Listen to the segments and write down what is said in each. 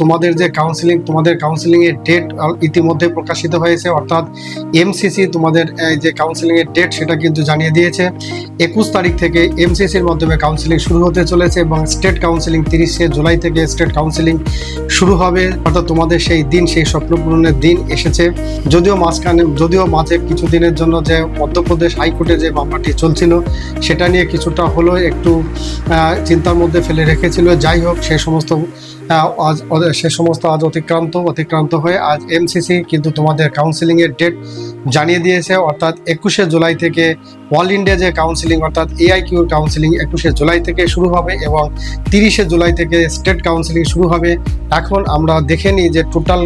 তোমাদের যে কাউন্সিলিং তোমাদের কাউন্সিলিং এর ডেট ইতিমধ্যে প্রকাশিত হয়েছে, অর্থাৎ এমসিসি তোমাদের যে কাউন্সিলিং এর ডেট সেটা কিন্তু জানিয়ে দিয়েছে। একুশ তারিখ থেকে এমসিসির মাধ্যমে কাউন্সিলিং শুরু হতে চলেছে এবং স্টেট কাউন্সিলিং তিরিশে জুলাই থেকে স্টেট কাউন্সিলিং শুরু হবে। অর্থাৎ তোমাদের সেই দিন, সেই স্বপ্ন পূরণের দিন এসেছে। যদিও মাঝখানে, যদিও মাঝে কিছুদিনের জন্য যে মধ্যপ্রদেশ হাইকোর্টে যে মামলাটি চলছিল, সেটা নিয়ে কিছুটা হলেও একটু চিন্তার মধ্যে ফেলে রেখেছিল। যাই হোক, সে সমস্ত সে সমস্ত আজ অতিক্রান্ত অতিক্রান্ত হয়ে আজ এমসিসি কিন্তু তোমাদের কাউন্সিলিংয়ের ডেট জানিয়ে দিয়েছে। অর্থাৎ একুশে জুলাই থেকে অল ইন্ডিয়া যে কাউন্সিলিং অর্থাৎ এআই এআইকিউর কাউন্সিলিং একুশে জুলাই থেকে শুরু হবে এবং তিরিশে জুলাই থেকে স্টেট কাউন্সিলিং শুরু হবে। এখন আমরা দেখে নিই যে টোটাল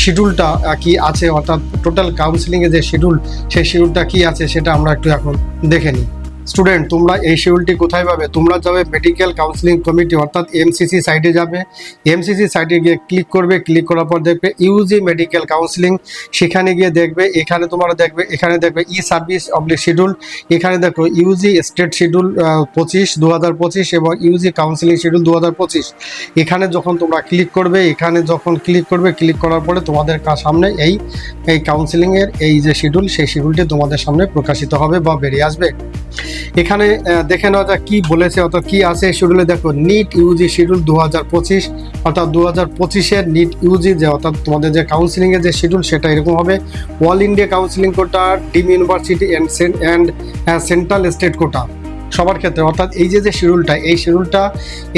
শিডিউলটা কি আছে, অর্থাৎ টোটাল কাউন্সিলিংয়ে যে শিডিউল সেই শিডিউলটা কি আছে, সেটা আমরা একটু এখন দেখে নিই। স্টুডেন্ট তোমরা এই শিডিউলটি কোথায় পাবে? তোমরা যাবে মেডিকেল কাউন্সিলিং কমিটি অর্থাৎ এমসিসি সাইটে যাবে। এমসিসি সাইটে গিয়ে ক্লিক করবে। ক্লিক করার পর দেখবে ইউজি মেডিকেল কাউন্সিলিং সেখানে গিয়ে দেখবে, এখানে তোমরা দেখবে, এখানে দেখবে ই সার্ভিস অবলিক শিডিউল এখানে দেখো ইউজি স্টেট শিডিউল পঁচিশ দু এবং ইউজি কাউন্সিলিং শিডিউল দু হাজার পঁচিশ। এখানে যখন তোমরা ক্লিক করবে, এখানে যখন ক্লিক করবে ক্লিক করার পরে তোমাদের সামনে এই এই কাউন্সিলিংয়ের এই যে শিডিউল সেই শিডিউলটি তোমাদের সামনে প্রকাশিত হবে বা বেরিয়ে আসবে। এখানে দেখে নেওয়া যাক কি বলেছে অর্থাৎ কি আছে শিডিউলে দেখো নিট ইউজি শিডিউল দু হাজার পঁচিশ, অর্থাৎ দু হাজার পঁচিশের নিট ইউজি যে অর্থাৎ তোমাদের যে কাউন্সিলিংয়ের যে শিডিউল সেটা এরকম হবে। All India counselling quota deemed university and and central state quota সবার ক্ষেত্রে, অর্থাৎ এই যে যে শিডিউলটা এই শিডিউলটা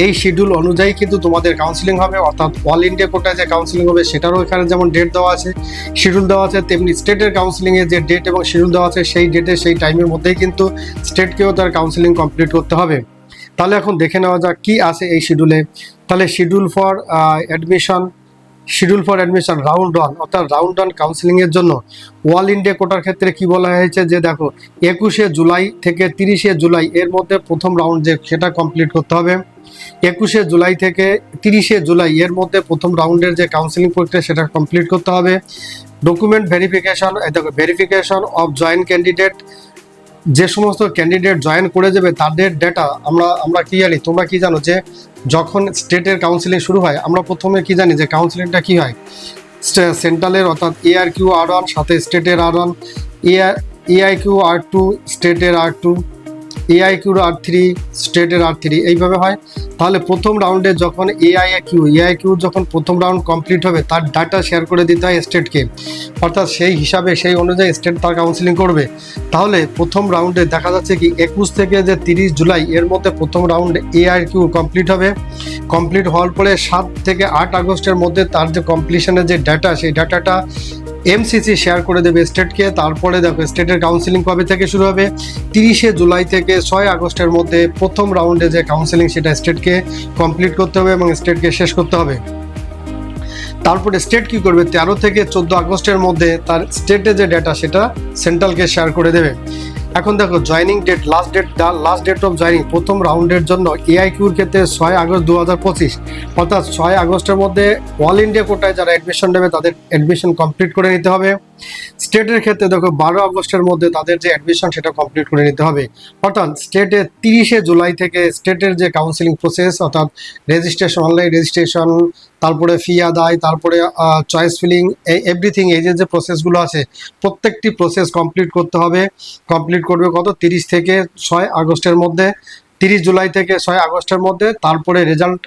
এই শিডিউল অনুযায়ী কিন্তু তোমাদের কাউন্সিলিং হবে, অর্থাৎ অল ইন্ডিয়া কোটায় যে কাউন্সিলিং হবে, সেটারও এখানে যেমন ডেট দেওয়া আছে শিডিউল দেওয়া আছে, তেমনি স্টেটের কাউন্সিলিংয়ের যে ডেট এবং শিডিউল দেওয়া আছে, সেই ডেটে সেই টাইমের মধ্যেই কিন্তু স্টেটকেও তার কাউন্সিলিং কমপ্লিট করতে হবে। তাহলে এখন দেখে নেওয়া যাক কী আছে এই শিডিউলে তাহলে schedule for admission schedule for admission round one অর্থাৎ রাউন্ড ওয়ান কাউন্সিলিংয়ের জন্য ওয়াল ইন্ডিয়া কোটার ক্ষেত্রে কি বলা হয়েছে যে দেখো, একুশে জুলাই থেকে তিরিশে জুলাই এর মধ্যে প্রথম রাউন্ড যে সেটা কমপ্লিট করতে হবে। একুশে জুলাই থেকে তিরিশে জুলাই এর মধ্যে প্রথম রাউন্ডের যে কাউন্সিলিং প্রক্রিয়া সেটা কমপ্লিট করতে হবে। ডকুমেন্ট ভেরিফিকেশন দেখো ভেরিফিকেশন অফ জয়েন্ট ক্যান্ডিডেট যে সমস্ত ক্যান্ডিডেট জয়েন করে যাবে, তাদের ডেটা আমরা আমরা কি জানি? তোমরা কি জানো যে যখন স্টেটের কাউন্সিলিং শুরু হয়, আমরা প্রথমে কি জানি যে কাউন্সিলিংটা কি হয়? সেন্ট্রালের অর্থাৎ এআর কিউ আর ওয়ান সাথে স্টেটের R one AI Q R two স্টেটের আর টু এআই কিউর আর থ্রি স্টেটের আর থ্রি এইভাবে হয়। তাহলে প্রথম রাউন্ডে যখন এআই কিউ এআই কিউ যখন প্রথম রাউন্ড কমপ্লিট হবে, তার ডাটা শেয়ার করে দিতে হয় স্টেটকে অর্থাৎ সেই হিসাবে, সেই অনুযায়ী স্টেট তার কাউন্সিলিং করবে। তাহলে প্রথম রাউন্ডে দেখা যাচ্ছে কি, একুশ থেকে যে তিরিশ জুলাই, এর মধ্যে প্রথম রাউন্ড এআই কিউ কমপ্লিট হবে। কমপ্লিট হওয়ার পরে সাত থেকে আট আগস্টের মধ্যে তার যে কমপ্লিশনের যে ডাটা সেই ডাটাটা এমসিসি শেয়ার করে দেবে স্টেটকে তারপরে দেখো স্টেটের কাউন্সিলিং কবে থেকে শুরু হবে? তিরিশে জুলাই থেকে ছয় আগস্টের মধ্যে প্রথম রাউন্ডে যে কাউন্সিলিং সেটা স্টেটকে কমপ্লিট করতে হবে এবং স্টেটকে শেষ করতে হবে। তারপরে স্টেট কি করবে? তেরো থেকে চোদ্দ আগস্টের মধ্যে তার স্টেটে যে ডেটা সেটা সেন্ট্রালকে শেয়ার করে দেবে। এখন দেখো joining date last date the last date of joining প্রথম রাউন্ডের জন্য এআইকিউর ক্ষেত্রে ছয় আগস্ট দু হাজার পঁচিশ। অর্থাৎ ছয় আগস্টের মধ্যে অল ইন্ডিয়া কোটায় যারা অ্যাডমিশন নেবে, তাদের অ্যাডমিশন কমপ্লিট করে নিতে হবে। স্টেটের ক্ষেত্রে দেখো, বারো আগস্টের মধ্যে তাদের যে অ্যাডমিশন সেটা কমপ্লিট করে নিতে হবে। অর্থাৎ স্টেটে তিরিশে জুলাই থেকে স্টেটের যে কাউন্সিলিং প্রসেস অর্থাৎ রেজিস্ট্রেশন অনলাইন রেজিস্ট্রেশন তারপরে ফি আদায়, তারপরে চয়েস ফিলিং এই এভরিথিং এই যে যে প্রসেসগুলো আছে, প্রত্যেকটি প্রসেস কমপ্লিট করতে হবে। কমপ্লিট করবে কত? তিরিশ থেকে ছয় আগস্টের মধ্যে, তিরিশ জুলাই থেকে ছয় আগস্টের মধ্যে, তারপরে রেজাল্ট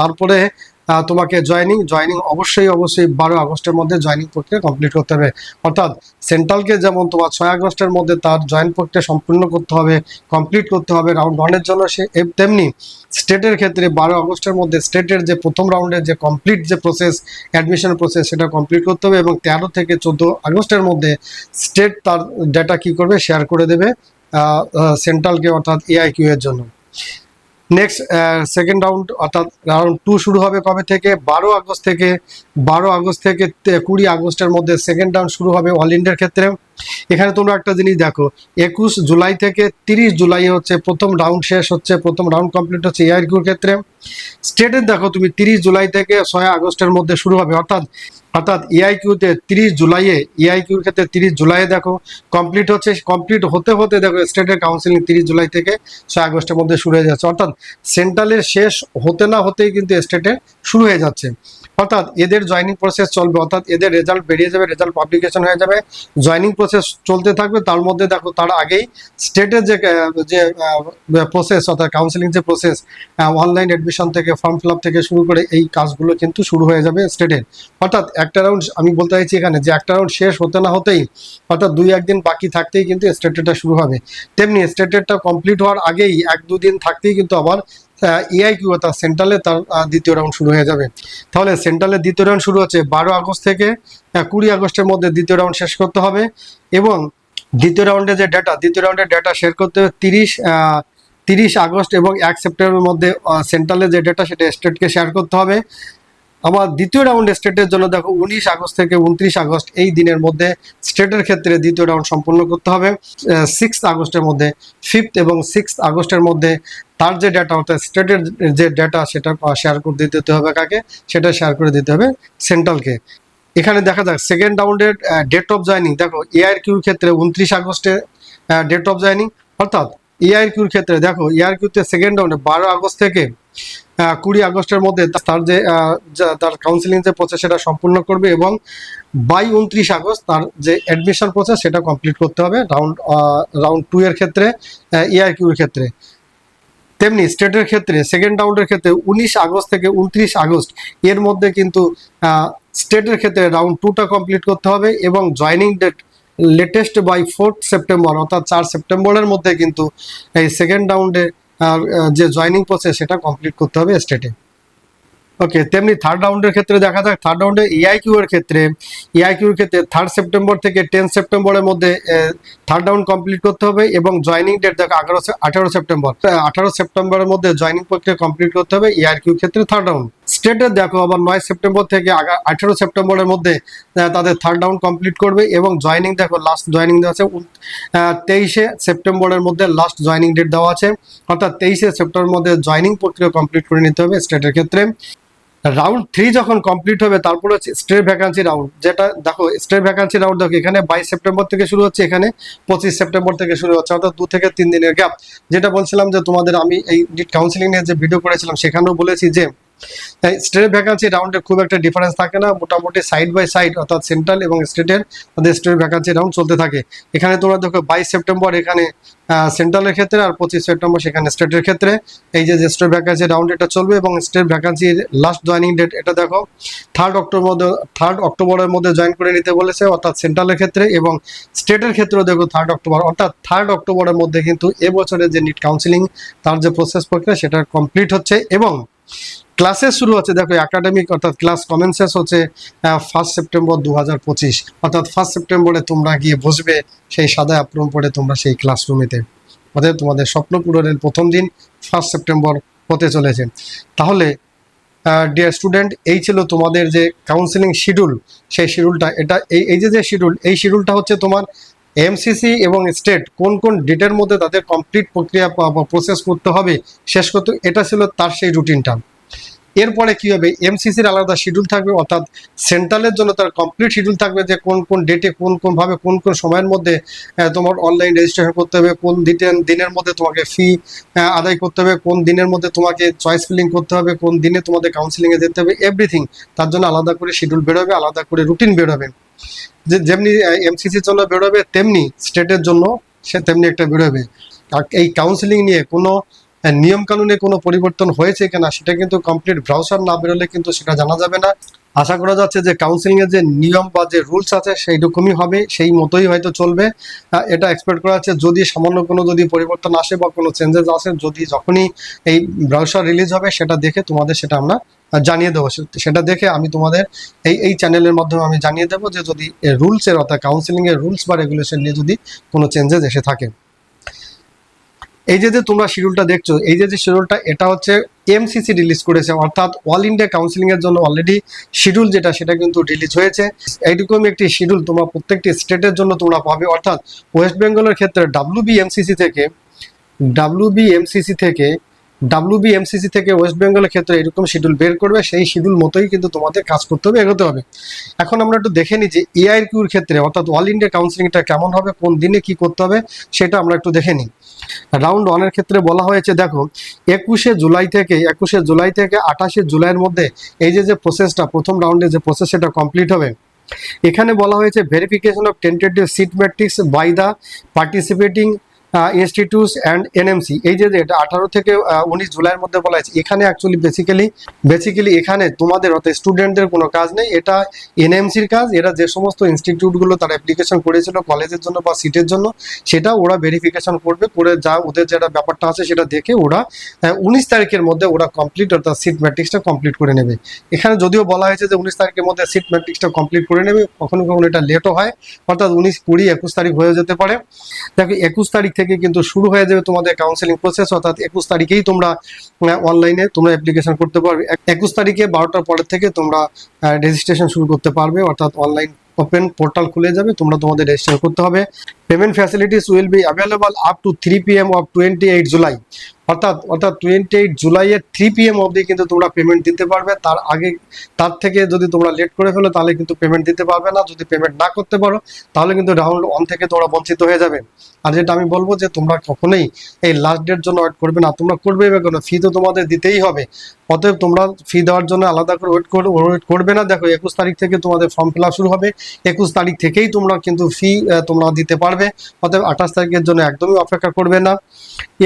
তারপরে তোমাকে জয়নিং জয়নিং অবশ্যই অবশ্যই বারো আগস্টের মধ্যে জয়নিং প্রক্রিয়া কমপ্লিট করতে হবে। অর্থাৎ সেন্ট্রালকে যেমন তোমার ছয় আগস্টের মধ্যে তার জয়েন প্রক্রিয়া সম্পূর্ণ করতে হবে কমপ্লিট করতে হবে রাউন্ড ওয়ানের জন্য সে তেমনি স্টেটের ক্ষেত্রে বারো আগস্টের মধ্যে স্টেটের যে প্রথম রাউন্ডের যে কমপ্লিট যে প্রসেস অ্যাডমিশন প্রসেস সেটা কমপ্লিট করতে হবে এবং তেরো থেকে চোদ্দ আগস্টের মধ্যে স্টেট তার ডেটা কি করবে শেয়ার করে দেবে সেন্ট্রালকে অর্থাৎ এআইকিউ এর জন্য। নেক্সট সেকেন্ড রাউন্ড অর্থাৎ রাউন্ড টু শুরু হবে কবে থেকে? বারো আগস্ট থেকে, বারো আগস্ট থেকে কুড়ি আগস্টের মধ্যে সেকেন্ড রাউন্ড শুরু হবে অল ইন্ডিয়ার ক্ষেত্রে। এখানে তোমরা একটা জিনিস দেখো, একুশ জুলাই থেকে তিরিশ জুলাই হচ্ছে প্রথম রাউন্ড শেষ হচ্ছে, প্রথম রাউন্ড কমপ্লিট হচ্ছে এআইকিউর ক্ষেত্রে। স্টেটের দেখো তুমি তিরিশ জুলাই থেকে ছয় আগস্টের মধ্যে শুরু হবে, অর্থাৎ অর্থাৎ এআইকিউতে তিরিশ জুলাইয়ে এআইকিউর ক্ষেত্রে তিরিশ জুলাইয়ে দেখো কমপ্লিট হচ্ছে কমপ্লিট হতে হতে দেখো স্টেটের কাউন্সিলিং তিরিশ জুলাই থেকে ছয় আগস্টের মধ্যে শুরু হয়ে যাচ্ছে। অর্থাৎ সেন্ট্রালের শেষ হতে না হতেই কিন্তু স্টেটে শুরু হয়ে যাচ্ছে। অর্থাৎ এদের জয়নিং প্রসেস চলবে, অর্থাৎ এদের রেজাল্ট বেরিয়ে যাবে রেজাল্ট পাবলিকেশন হয়ে যাবে। জয়নিং প্রসেস চলতে থাকবে, তার মধ্যে দেখো, তার আগেই স্টেটের যে যে প্রসেস অর্থাৎ কাউন্সিলিং যে প্রসেস অনলাইন অ্যাডমিশন থেকে ফর্ম ফিল থেকে শুরু করে এই কাজগুলো কিন্তু শুরু হয়ে যাবে স্টেটের অর্থাৎ একটা রাউন্ড আমি বলতে চাইছি এখানে যে একটা রাউন্ড শেষ হতে না হতেই, অর্থাৎ দুই, একদিন বাকি থাকতেই কিন্তু স্টেটেরটা শুরু হবে। তেমনি স্টেটেরটা কমপ্লিট হওয়ার আগেই, এক, দুদিন থাকতেই কিন্তু আবার এআই কিউ অর্থাৎ সেন্ট্রালে তার দ্বিতীয় রাউন্ড শুরু হয়ে যাবে। তাহলে সেন্ট্রালের দ্বিতীয় রাউন্ড শুরু হচ্ছে বারো আগস্ট থেকে কুড়ি আগস্টের মধ্যে দ্বিতীয় রাউন্ড শেষ করতে হবে এবং দ্বিতীয় রাউন্ডে যে ডেটা দ্বিতীয় রাউন্ডের ডেটা শেয়ার করতে হবে তিরিশ তিরিশ আগস্ট এবং এক সেপ্টেম্বরের মধ্যে সেন্ট্রালে যে ডেটা সেটা স্টেটকে শেয়ার করতে হবে। আবার দ্বিতীয় রাউন্ড স্টেটের জন্য দেখো উনিশ আগস্ট থেকে উনত্রিশ আগস্ট এই দিনের মধ্যে স্টেটের ক্ষেত্রে দ্বিতীয় রাউন্ড সম্পন্ন করতে হবে। সিক্স আগস্টের মধ্যে ফিফথ এবং সিক্স আগস্টের মধ্যে তার যে ডেটা অর্থাৎ স্টেটের যে ডেটা সেটা শেয়ার করে দিতে হবে কাকে? সেটা শেয়ার করে দিতে হবে সেন্ট্রালকে এখানে দেখা যাক সেকেন্ড রাউন্ডের ডেট অফ জয়নিং দেখো এআর কিউর ক্ষেত্রে উনত্রিশ আগস্টে ডেট অফ জয়নিং অর্থাৎ এআর কিউর ক্ষেত্রে, দেখো এআর কিউতে সেকেন্ড রাউন্ডে বারো আগস্ট থেকে কুড়ি আগস্টের মধ্যে তার যে তার কাউন্সিলিং যে প্রসেস সেটা সম্পূর্ণ করবে এবং বাই উনত্রিশ আগস্ট তার যে অ্যাডমিশন প্রসেস সেটা কমপ্লিট করতে হবে রাউন্ড রাউন্ড টু এর ক্ষেত্রে এআই কিউর ক্ষেত্রে। তেমনি স্টেটের ক্ষেত্রে সেকেন্ড রাউন্ডের ক্ষেত্রে উনিশ আগস্ট থেকে উনত্রিশ আগস্ট এর মধ্যে কিন্তু স্টেটের ক্ষেত্রে রাউন্ড টুটা কমপ্লিট করতে হবে এবং joining date latest by fourth September অর্থাৎ চার সেপ্টেম্বরের মধ্যে কিন্তু এই সেকেন্ড রাউন্ডে যে জয়নিং প্রসেস সেটা কমপ্লিট করতে হবে স্টেটে ওকে তেমনি থার্ড রাউন্ডের ক্ষেত্রে দেখা যাক। থার্ড রাউন্ডে ইআইকিউ এর ক্ষেত্রে ইআইকিউর এর ক্ষেত্রে থার্ড সেপ্টেম্বর থেকে টেন সেপ্টেম্বরের মধ্যে থার্ড রাউন্ড কমপ্লিট করতে হবে এবং জয়নিং ডেট দেখো, এগারো আঠারো সেপ্টেম্বর আঠারো সেপ্টেম্বরের মধ্যে জয়নিং প্রক্রিয়া কমপ্লিট করতে হবে ইআইকিউ ক্ষেত্রে থার্ড রাউন্ড স্টেটের দেখো, আবার নয় সেপ্টেম্বর থেকে আঠেরো সেপ্টেম্বরের মধ্যে তাদের থার্ড ডাউন কমপ্লিট করবে এবং জয়নিং দেখো লাস্ট জয়নিং দেওয়া আছে তেইশে সেপ্টেম্বরের মধ্যে লাস্ট জয়নিং ডেট দেওয়া আছে, অর্থাৎ তেইশে সেপ্টেম্বরের মধ্যে জয়নিং প্রক্রিয়া কমপ্লিট করে নিতে হবে স্টেটের ক্ষেত্রে। রাউন্ড থ্রি যখন কমপ্লিট হবে, তারপর হচ্ছে স্টেট ভ্যাকান্সি রাউন্ড যেটা দেখো স্টেট ভ্যাকান্সি রাউন্ড দেখো, এখানে বাইশ সেপ্টেম্বর থেকে শুরু হচ্ছে, এখানে পঁচিশ সেপ্টেম্বর থেকে শুরু হচ্ছে, অর্থাৎ দু থেকে তিন দিনের গ্যাপ যেটা বলছিলাম যে তোমাদের আমি এই কাউন্সিলিং নিয়ে যে ভিডিও করেছিলাম, সেখানেও বলেছি যে স্টেট ভ্যাকান্সি রাউন্ডে খুব একটা ডিফারেন্স থাকে না। মোটামুটি সাইড বাই সাইড অর্থাৎ সেন্ট্রাল এবং স্টেটের তাদের স্টেট ভ্যাকান্সি রাউন্ড চলতে থাকে। এখানে তোমরা দেখো বাইশ সেপ্টেম্বর এখানে সেন্ট্রালের ক্ষেত্রে আর পঁচিশ সেপ্টেম্বর সেখানে স্টেটের ক্ষেত্রে। এই যে স্টেট ভ্যাকান্সি রাউন্ড এটা চলবে এবং স্টেট ভ্যাকান্সির লাস্ট জয়নিং ডেট এটা দেখো থার্ড অক্টোবর থার্ড অক্টোবরের মধ্যে জয়েন করে নিতে বলেছে, অর্থাৎ সেন্ট্রালের ক্ষেত্রে এবং স্টেটের ক্ষেত্রেও দেখো থার্ড অক্টোবর অর্থাৎ থার্ড অক্টোবরের মধ্যে কিন্তু এবছরের যে নিট কাউন্সিলিং তার যে প্রসেস প্রক্রিয়া, সেটা কমপ্লিট হচ্ছে এবং ক্লাসেস শুরু হচ্ছে, দেখো একাডেমিক অর্থাৎ ক্লাস কমেন্সেস হচ্ছে ফার্স্ট সেপ্টেম্বর দু হাজার পঁচিশ। অর্থাৎ ফার্স্ট সেপ্টেম্বরে তোমরা গিয়ে বসবে, সেই সাদা অ্যাপ্রন পড়ে তোমরা সেই ক্লাসরুমেতে অর্থাৎ তোমাদের স্বপ্ন পূরণের প্রথম দিন ফার্স্ট সেপ্টেম্বর হতে চলেছে। তাহলে ডিয়ার স্টুডেন্ট এই ছিল তোমাদের যে কাউন্সিলিং শিডিউল সেই শিডিউলটা এটা, এই এই যে যে শিডিউল এই শিডিউলটা হচ্ছে তোমার এমসিসি এবং স্টেট কোন কোন ডেটের মধ্যে তাদের কমপ্লিট প্রক্রিয়া প্রসেস করতে হবে, শেষ করতে, এটা ছিল তার সেই রুটিনটা এরপরে কি হবে? এমসিসির আলাদা শিডিউল থাকবে, অর্থাৎ সেন্ট্রালের জন্য তার কমপ্লিট শিডিউল থাকবে যে কোন কোন ডেটে কোন কোন ভাবে কোন কোন সময়ের মধ্যে তোমার অনলাইন রেজিস্ট্রেশন করতে হবে, কোন দিনের মধ্যে তোমাকে ফি আদায় করতে হবে, কোন দিনের মধ্যে তোমাকে চয়েস ফিলিং করতে হবে, কোন দিনে তোমাদের কাউন্সিলিংয়ে যেতে হবে এভরিথিং তার জন্য আলাদা করে শিডিউল বেরোবে, আলাদা করে রুটিন বেরোবে। যে যেমনি এমসিসির জন্য বেরোবে, তেমনি স্টেটের জন্য সে তেমনি একটা বেরোবে। আর এই কাউন্সিলিং নিয়ে কোনো নিয়ম কানুনে কোনো পরিবর্তন হয়েছে কিনা সেটা কিন্তু কমপ্লিট ব্রাউজার না বেরোলে কিন্তু সেটা জানা যাবে না। আশা করা যাচ্ছে যে কাউন্সিলিং এর যে নিয়ম বা যে রুলস আছে সেই রকমই হবে, সেই মতোই হয়তো চলবে। এটা এক্সপেক্ট করা যাচ্ছে যদি সামান্য কোনো যদি পরিবর্তন আসে বা কোনো চেঞ্জেস আসে, যদি যখনই এই ব্রাউজার রিলিজ হবে সেটা দেখে তোমাদের সেটা আমরা জানিয়ে দেবো। সেটা দেখে আমি তোমাদের এই এই চ্যানেলের মাধ্যমে আমি জানিয়ে দেবো যে যদি রুলসের অর্থাৎ কাউন্সিলিং এর রুলস বা রেগুলেশন নিয়ে যদি কোনো চেঞ্জেস এসে থাকে। এই যে যে তোমরা শিডিউলটা দেখছ, এই যে যে শিডিউলটা এটা হচ্ছে এমসিসি রিলিজ করেছে, অর্থাৎ অল ইন্ডিয়া কাউন্সিলিং এর জন্য অলরেডি শিডিউল যেটা, সেটা কিন্তু রিলিজ হয়েছে। এইরকম একটি শিডিউল তোমরা প্রত্যেকটি স্টেটের জন্য তোমরা পাবে, অর্থাৎ ওয়েস্ট বেঙ্গলের ক্ষেত্রে ডাব্লিউবি এমসিসি থেকে ডাব্লিউ বি এমসিসি থেকে ডাব্লিউবিএমসিসি থেকে ওয়েস্ট বেঙ্গলের ক্ষেত্রে এরকম শিডিউল বের করবে, সেই শিডিউল মতোই কিন্তু তোমাদের কাজ করতে হবে, এগোতে হবে। এখন আমরা একটু দেখে নিই যে এআই কিউর ক্ষেত্রে, অর্থাৎ অল ইন্ডিয়া কাউন্সিলিংটা কেমন হবে, কোন দিনে কি করতে হবে, সেটা আমরা একটু দেখে নিই। রাউন্ড ওয়ানের ক্ষেত্রে বলা হয়েছে, দেখো, একুশে জুলাই থেকে, একুশে জুলাই থেকে আঠাশে জুলাইয়ের মধ্যে এই যে যে প্রসেসটা প্রথম রাউন্ডে যে প্রসেস সেটা কমপ্লিট হবে। এখানে বলা হয়েছে verification of tentative seat matrix by the participating institutes and NMC এই যে এটা আঠারো থেকে উনিশ জুলাইয়ের মধ্যে বলা হয়েছে, এখানে অ্যাকচুয়ালি বেসিক্যালি বেসিক্যালি এখানে তোমাদের অর্থাৎ স্টুডেন্টদের কোনো কাজ নেই, এটা এনএমসির কাজ, এরা যে সমস্ত ইনস্টিটিউটগুলো তারা অ্যাপ্লিকেশন করেছিল কলেজের জন্য বা সিটের জন্য, সেটা ওরা ভেরিফিকেশন করবে, করে যা ওদের যেটা ব্যাপারটা আছে সেটা দেখে ওরা উনিশ তারিখের মধ্যে ওরা কমপ্লিট অর্থাৎ সিট ম্যাট্রিক্সটা কমপ্লিট করে নেবে। এখানে যদিও বলা হয়েছে যে উনিশ তারিখের মধ্যে সিট ম্যাট্রিক্সটা কমপ্লিট করে নেবে, কখনো কখনো এটা লেটও হয়, অর্থাৎ উনিশ কুড়ি, একুশ তারিখ হয়ে যেতে পারে। দেখো, একুশ তারিখ থেকে কিন্তু শুরু হয়ে যাবে তোমাদের কাউন্সেলিং প্রসেস অর্থাৎ একুশ তারিখেই তোমরা অনলাইনে তোমরা অ্যাপ্লিকেশন করতে পারবে। একুশ তারিখে বারোটার পরের থেকে তোমরা রেজিস্ট্রেশন শুরু করতে পারবে, অর্থাৎ অনলাইন ওপেন পোর্টাল খুলে যাবে, তোমরা তোমাদের রেজিস্টার করতে হবে। Payment facilities will be available up to three P M of twenty eight July অর্থাৎ অর্থাৎ টোয়েন্টি এইট জুলাইয়ের থ্রি পি এম অবধি কিন্তু তোমরা পেমেন্ট দিতে পারবে। তার আগে, তার থেকে যদি তোমরা লেট করে ফেলো, তাহলে কিন্তু পেমেন্ট দিতে পারবে না। যদি পেমেন্ট না করতে পারো, তাহলে কিন্তু রাউন্ড ওয়ান থেকে তোমরা বঞ্চিত হয়ে যাবে। আর যেটা আমি বলব যে, তোমরা কখনোই এই লাস্ট ডেট জন্য ওয়েট করবে না। তোমরা করবে বা কেন? ফি তো তোমাদের দিতেই হবে। অতএব তোমরা ফি দেওয়ার জন্য আলাদা করে ওয়েট করবে ওয়েট করবে না। দেখো, একুশ তারিখ থেকে তোমাদের ফর্ম ফিল শুরু হবে। একুশ তারিখ থেকেই তোমরা কিন্তু ফি তোমরা দিতে পারবে। অতএব আঠাশ তারিখের জন্য একদমই অপেক্ষা করবে না।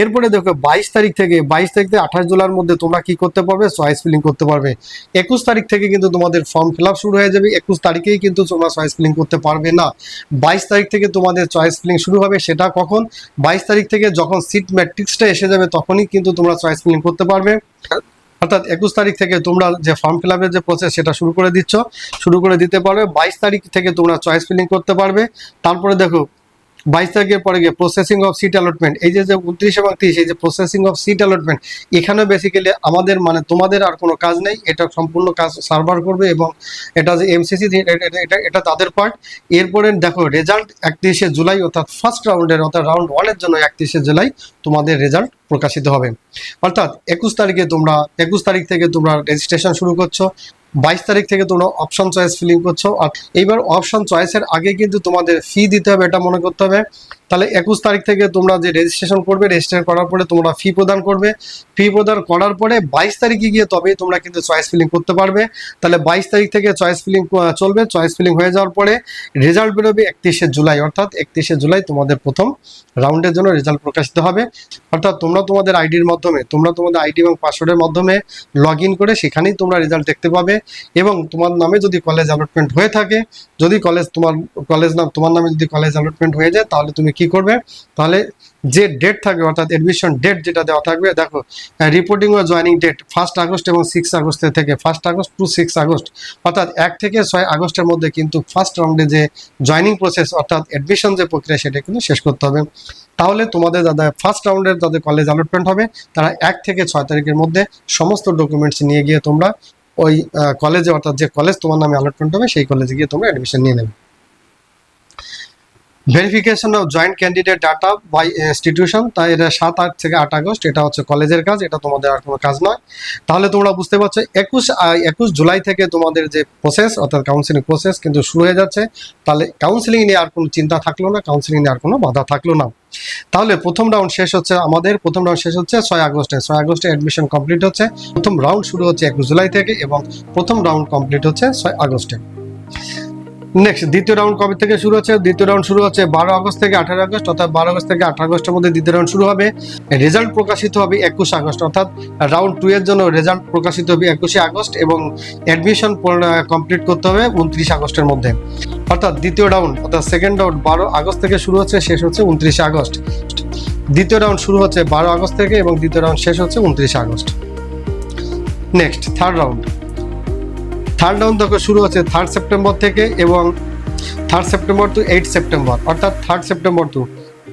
এরপরে দেখো, বাইশ তারিখ থেকে, বাইশ তারিখ থেকে আঠাশ জুলাইয়ের মধ্যে তোমরা কি করতে পারবে? চয়েস ফিলিং করতে পারবে। একুশ তারিখ থেকে কিন্তু তোমাদের ফর্ম ফিল শুরু হয়ে যাবে। একুশ তারিখেই কিন্তু তোমরা চয়েস ফিলিং করতে পারবে না। বাইশ তারিখ থেকে তোমাদের চয়েস ফিলিং শুরু হবে সেটা কখন? বাইশ তারিখ থেকে যখন সিট ম্যাট্রিক্সটা এসে যাবে তখনই কিন্তু তোমরা চয়েস ফিলিং করতে পারবে। অর্থাৎ একুশ তারিখ থেকে তোমরা যে ফর্ম ফিল যে প্রসেস সেটা শুরু করে দিচ্ছ, শুরু করে দিতে পারবে। বাইশ তারিখ থেকে তোমরা চয়েস ফিলিং করতে পারবে। তারপরে দেখো বাইশ তারিখের পরে গিয়ে প্রসেসিং অফ সিট অ্যালটমেন্ট এই যে যে উনত্রিশ এবং তিরিশ, এই যে প্রসেসিং অফ সিট অ্যালটমেন্ট এখানে বেসিক্যালি আমাদের মানে তোমাদের আর কোনো কাজ নেই, এটা সম্পূর্ণ কাজ সার্ভার করবে এবং এটা যে এমসিসি এটা এটা তাদের পার্ট এরপরে দেখো রেজাল্ট একত্রিশে জুলাই, অর্থাৎ ফার্স্ট রাউন্ডের অর্থাৎ রাউন্ড ওয়ানের জন্য একত্রিশে জুলাই তোমাদের রেজাল্ট প্রকাশিত হবে। অর্থাৎ একুশ তারিখে তোমরা, একুশ তারিখ থেকে তোমরা রেজিস্ট্রেশন শুরু করছ। বাইশ তারিখ থেকে তোমরা অপশন চয়েস ফিলিং করছ। আর এইবার অপশন চয়েসের আগে কিন্তু তোমাদের ফি দিতে হবে, এটা মনে করতে হবে। তাহলে একুশ তারিখ থেকে তোমরা যে রেজিস্ট্রেশন করবে রেজিস্ট্রেশন করার পরে তোমরা ফি প্রদান করবে। ফি প্রদান করার পরে বাইশ তারিখে গিয়ে তবে তোমরা কিন্তু চয়েস ফিলিং করতে পারবে। তাহলে বাইশ তারিখ থেকে চয়েস ফিলিং চলবে। চয়েস ফিলিং হয়ে যাওয়ার পরে রেজাল্ট বেরোবে একত্রিশে জুলাই। অর্থাৎ একত্রিশে জুলাই তোমাদের প্রথম রাউন্ডের জন্য রেজাল্ট প্রকাশিত হবে। অর্থাৎ তোমরা তোমাদের আইডির মাধ্যমে, তোমরা তোমাদের আইডি এবং পাসওয়ার্ডের মাধ্যমে লগ করে সেখানেই তোমরা রেজাল্ট দেখতে পাবে। এবং তোমার নামে যদি কলেজ অ্যালটমেন্ট হয়ে থাকে, যদি কলেজ তোমার কলেজ নাম তোমার নামে যদি কলেজ অ্যালটমেন্ট হয়ে যায়, তাহলে তুমি কি করবে? তাহলে যে ডেট থাকবে, অর্থাৎ অ্যাডমিশন ডেট যেটা দেওয়া থাকবে, দেখো রিপোর্টিং ও জয়নিং ডেট ফার্স্ট আগস্ট এবং সিক্স আগস্টের থেকে first August to six August. অর্থাৎ এক থেকে ছয় আগস্টের মধ্যে কিন্তু ফার্স্ট রাউন্ডে যে জয়নিং প্রসেস অর্থাৎ অ্যাডমিশন যে প্রক্রিয়া, সেটা কিন্তু শেষ করতে হবে। তাহলে তোমাদের যাদের ফার্স্ট রাউন্ডের যাদের কলেজ অ্যালটমেন্ট হবে। তারা এক থেকে ছয় তারিখের মধ্যে সমস্ত ডকুমেন্টস নিয়ে গিয়ে তোমরা ওই কলেজে অর্থাৎ যে কলেজ তোমার নামে অ্যালটমেন্ট হবে, সেই কলেজে গিয়ে তোমরা অ্যাডমিশন নিয়ে নেবে। Verification of joint candidate data by institution তাই এটা সাত আট থেকে আট আগস্ট, এটা হচ্ছে কলেজের কাজ, এটা তোমাদের আর কোনো কাজ নয়। তাহলে তোমরা বুঝতে পারছ, একুশ একুশ জুলাই থেকে তোমাদের যে প্রসেস অর্থাৎ কাউন্সিলিং প্রসেস কিন্তু শুরু হয়ে যাচ্ছে। তাহলে কাউন্সিলিং নিয়ে আর কোনো চিন্তা থাকল না কাউন্সিলিং নিয়ে আর কোনো বাধা থাকল না। তাহলে প্রথম রাউন্ড শেষ হচ্ছে আমাদের, প্রথম রাউন্ড শেষ হচ্ছে ছয় আগস্টে। ছয় আগস্টে অ্যাডমিশন কমপ্লিট হচ্ছে, প্রথম রাউন্ড শুরু হচ্ছে একুশ জুলাই থেকে এবং প্রথম রাউন্ড কমপ্লিট হচ্ছে ছয় আগস্টে। নেক্সট দ্বিতীয় রাউন্ড কবে থেকে শুরু হচ্ছে? দ্বিতীয় রাউন্ড শুরু হচ্ছে বারো আগস্ট থেকে আঠারো আগস্ট, অর্থাৎ বারো আগস্ট থেকে আঠারো আগস্টের মধ্যে দ্বিতীয় রাউন্ড শুরু হবে। রেজাল্ট প্রকাশিত হবে একুশ আগস্ট, অর্থাৎ রাউন্ড টু এর জন্য রেজাল্ট প্রকাশিত হবে একুশে আগস্ট এবং অ্যাডমিশন কমপ্লিট করতে হবে উনত্রিশ আগস্টের মধ্যে। অর্থাৎ দ্বিতীয় রাউন্ড অর্থাৎ সেকেন্ড রাউন্ড বারো আগস্ট থেকে শুরু হচ্ছে, শেষ হচ্ছে উনত্রিশে আগস্ট। দ্বিতীয় রাউন্ড শুরু হচ্ছে বারো আগস্ট থেকে এবং দ্বিতীয় রাউন্ড শেষ হচ্ছে উনত্রিশে August. Next third round third down দেখো শুরু হচ্ছে থার্ড সেপ্টেম্বর থেকে এবং third September to eight September অর্থাৎ third September to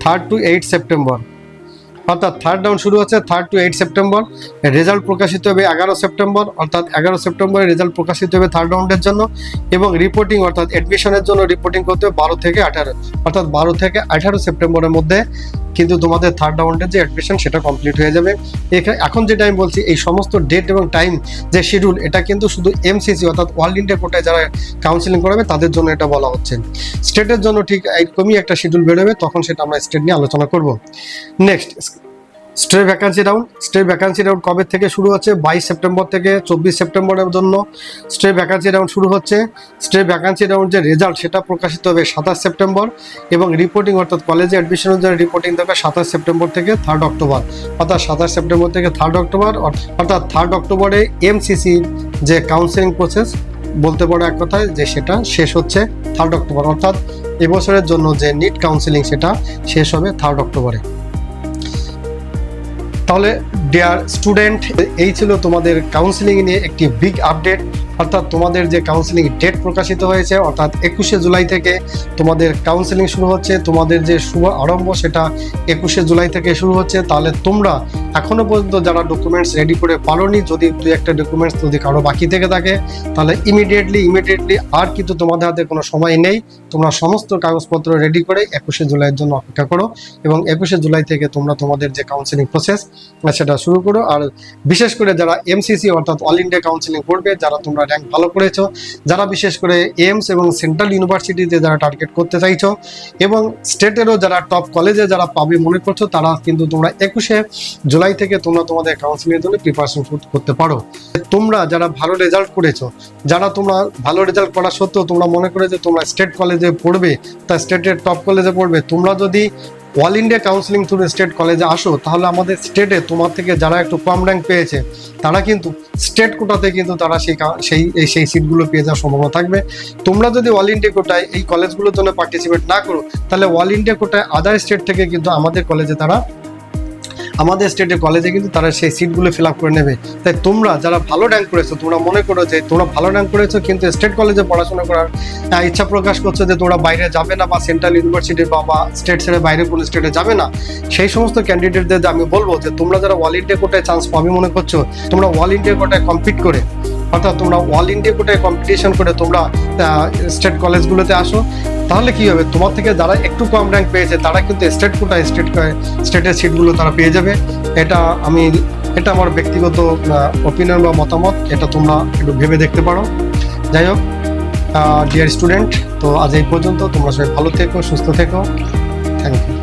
third to eight September অর্থাৎ থার্ড ডাউন শুরু হচ্ছে third to eight September result প্রকাশিত হবে এগারো সেপ্টেম্বর অর্থাৎ এগারো সেপ্টেম্বরে রেজাল্ট প্রকাশিত হবে থার্ড রাউন্ডের জন্য এবং রিপোর্টিং অর্থাৎ অ্যাডমিশনের জন্য রিপোর্টিং করতে হবে বারো থেকে আঠারো। অর্থাৎ বারো থেকে আঠারো সেপ্টেম্বরের মধ্যে কিন্তু তোমাদের থার্ড রাউন্ডের যে অ্যাডমিশন সেটা কমপ্লিট হয়ে যাবে। এখা- এখন যেটা আমি বলছি, এই সমস্ত ডেট এবং টাইম যে শিডিউল এটা কিন্তু শুধু এমসিসি অর্থাৎ ওয়ার্ল্ড ইন্ডিয়া কোটায় যারা কাউন্সিলিং করাবে, তাদের জন্য এটা বলা হচ্ছে। স্টেটের জন্য ঠিক এরকমই একটা শিডিউল বেরোবে, তখন সেটা আমরা স্টেট নিয়ে আলোচনা করব। Next stray vacancy round stray vacancy round কবে থেকে শুরু হচ্ছে? বাইশ সেপ্টেম্বর থেকে চব্বিশ সেপ্টেম্বরের জন্য স্টে ভ্যাকান্সি রাউন্ড শুরু হচ্ছে। স্টে ভ্যাকান্সি রাউন্ড যে রেজাল্ট সেটা প্রকাশিত হবে সাতাশ সেপ্টেম্বর এবং রিপোর্টিং অর্থাৎ কলেজে অ্যাডমিশনের জন্য রিপোর্টিং দেবে সাতাশ সেপ্টেম্বর থেকে থার্ড অক্টোবর। অর্থাৎ সাতাশ সেপ্টেম্বর থেকে থার্ড অক্টোবর অর্থাৎ থার্ড অক্টোবরে এমসিসির যে কাউন্সিলিং প্রসেস বলতে পারো এক কথায় যে সেটা শেষ হচ্ছে থার্ড অক্টোবর। অর্থাৎ এবছরের জন্য যে নিট কাউন্সিলিং সেটা শেষ হবে থার্ড অক্টোবরে। তাহলে ডিয়ার স্টুডেন্ট এই ছিল তোমাদের কাউন্সিলিং নিয়ে একটি বিগ আপডেট অর্থাৎ তোমাদের যে কাউন্সিলিং ডেট প্রকাশিত হয়েছে, অর্থাৎ একুশে জুলাই থেকে তোমাদের কাউন্সিলিং শুরু হচ্ছে, তোমাদের যে শুভ আরম্ভ সেটা একুশে জুলাই থেকে শুরু হচ্ছে, তাহলে তোমরা এখনও পর্যন্ত যারা ডকুমেন্টস রেডি করে পারোনি যদি দু একটা ডকুমেন্টস যদি কারও বাকি থেকে থাকে, তাহলে ইমিডিয়েটলি ইমিডিয়েটলি আর কিন্তু তোমাদের হাতে কোনো সময় নেই। তোমরা সমস্ত কাগজপত্র রেডি করে একুশে জুলাইয়ের জন্য অপেক্ষা করো এবং একুশে জুলাই থেকে তোমরা তোমাদের যে কাউন্সিলিং প্রসেস সেটা শুরু করো। আর বিশেষ করে যারা এমসিসি অর্থাৎ অল ইন্ডিয়া কাউন্সিলিং করবে, যারা তোমরা র্যাঙ্ক ভালো করেছ, যারা বিশেষ করে এমস এবং সেন্ট্রাল ইউনিভার্সিটিতে যারা টার্গেট করতে চাইছো এবং স্টেটেরও যারা টপ কলেজে যারা পাবে মনে করছ, তারা কিন্তু তোমরা একুশে জুলাই থেকে তোমরা তোমাদের কাউন্সিলিংয়ের জন্য প্রিপারেশন করতে পারো। তোমরা যারা ভালো রেজাল্ট করেছ, যারা তোমরা ভালো রেজাল্ট করা সত্ত্বেও তোমরা মনে করে যে তোমরা স্টেট কলেজে পড়বে, তা স্টেটের টপ কলেজে পড়বে, তোমরা যদি all India counselling through state কলেজে আসো, তাহলে আমাদের স্টেটে তোমার থেকে যারা একটু কম র্যাঙ্ক পেয়েছে, তারা কিন্তু স্টেট কোটাতে কিন্তু তারা সেই সেই সেই সিটগুলো পেয়ে যাওয়ার সম্ভাবনা থাকবে। তোমরা যদি অল ইন্ডিয়া কোটায় এই কলেজগুলোর জন্য পার্টিসিপেট না করো, তাহলে অল ইন্ডিয়া কোটায় আদার স্টেট থেকে কিন্তু আমাদের কলেজে তারা আমাদের স্টেটের কলেজে কিন্তু তারা সেই সিটগুলো ফিল আপ করে নেবে। তাই তোমরা যারা ভালো র্যাঙ্ক করেছ, তোমরা মনে করো যে তোমরা ভালো র্যাঙ্ক করেছ, কিন্তু স্টেট কলেজে পড়াশোনা করার ইচ্ছা প্রকাশ করছ যে তোমরা বাইরে যাবে না বা সেন্ট্রাল ইউনিভার্সিটি বা বা স্টেট ছেড়ে বাইরে কোনো স্টেটে যাবে না, সেই সমস্ত ক্যান্ডিডেটদের আমি বলব যে তোমরা যারা অল ইন্ডিয়া কোটায় চান্স পাবে মনে করছ, তোমরা অল ইন্ডিয়া কোটায় কম্পিট করে। অর্থাৎ তোমরা অল ইন্ডিয়া কোটায় কম্পিটিশন করে তোমরা স্টেট কলেজগুলোতে আসো, তাহলে কি হবে? তোমার থেকে যারা একটু কম র্যাঙ্ক পেয়েছে, তারা কিন্তু স্টেট কোটায় স্টেট স্টেটের সিটগুলো তারা পেয়ে যাবে। এটা আমি, এটা আমার ব্যক্তিগত ওপিনিয়ন বা মতামত, এটা তোমরা একটু ভেবে দেখতে পারো। যাই হোক ডিয়ার স্টুডেন্ট তো আজ এই পর্যন্ত, তোমরা সবাই ভালো থেকো, সুস্থ থেকো। Thank you